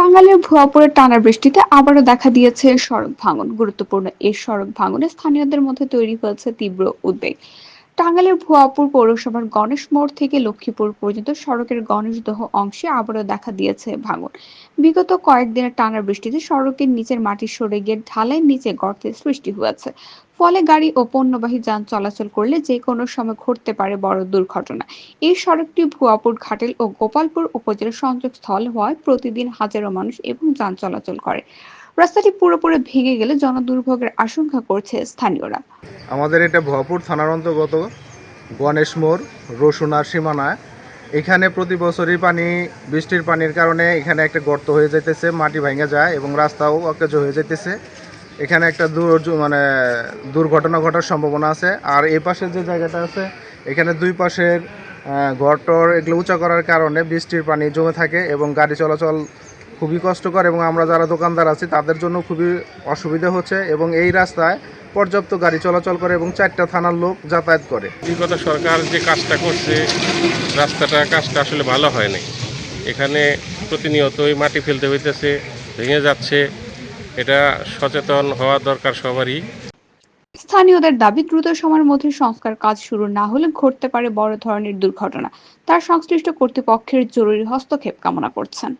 টাঙ্গাইলের ভুয়াপুরে টানা বৃষ্টিতে আবারও দেখা দিয়েছে সড়ক ভাঙন। গুরুত্বপূর্ণ এই সড়ক ভাঙনে স্থানীয়দের মধ্যে তৈরি হয়েছে তীব্র উদ্বেগ। টাঙ্গাইলের ভুয়াপুর পৌরসভার গণেশ মোড় থেকে লক্ষ্মীপুর পর্যন্ত সড়কের গণেশদহ অংশে আবারও দেখা দিয়েছে ভাঙন। বিগত কয়েকদিনের টানা বৃষ্টিতে সড়কের নিচের মাটি সরে গিয়ে ঢালাইয়ের নিচে গর্তের সৃষ্টি হয়েছে। ফলে গাড়ি ও পণ্যবাহী যান চলাচল করলে যে কোনো সময় ঘটতে পারে বড় দুর্ঘটনা। এই সড়কটি ভুয়াপুর ঘাটেল ও গোপালপুর উপজেলার সংযোগস্থল হওয়ায় প্রতিদিন হাজারো মানুষ এবং যান চলাচল করে। রাস্তাটি পুরোপুরি ভেঙে গেলে জনদুর্ভোগের আশঙ্কা করছে স্থানীয়রা। আমাদের এটা ভরপুর থানার অন্তর্গত গণেশ মোড়, রসুনার সীমানায়। এখানে প্রতি বছরই পানি, বৃষ্টির পানির কারণে এখানে একটা গর্ত হয়ে যাইতেছে, মাটি ভেঙে যায় এবং রাস্তাও অকেজ হয়ে যাইতেছে। এখানে একটা দুর মানে দুর্ঘটনা ঘটার সম্ভাবনা আছে। আর এই পাশে যে জায়গাটা আছে, এখানে দুই পাশের ঘরটর এগুলো উঁচা করার কারণে বৃষ্টির পানি জমে থাকে এবং গাড়ি চলাচল খুবই কষ্টকর এবং আমরা যারা দোকানদার আছি, তাদের জন্য খুবই অসুবিধা হচ্ছে। এবং এই রাস্তায় পর্যাপ্ত গাড়ি চলাচল করে এবং চারটা থানার লোক যাতায়াত করে। বিগত সরকার যে কাজটা করছে রাস্তাটা কাজটা আসলে ভালো হয় নাই। এখানে প্রতিনিয়তই মাটি ফেলতে হইতেছে ভেঙে যাচ্ছে। এটা সচেতন হওয়া দরকার সবারই। স্থানীয়দের দাবি দ্রুত সময়ের মধ্যে সংস্কার কাজ শুরু না হলে ঘটতে পারে বড় ধরনের দুর্ঘটনা। তার সংশ্লিষ্ট কর্তৃপক্ষের জরুরি হস্তক্ষেপ কামনা করছেন।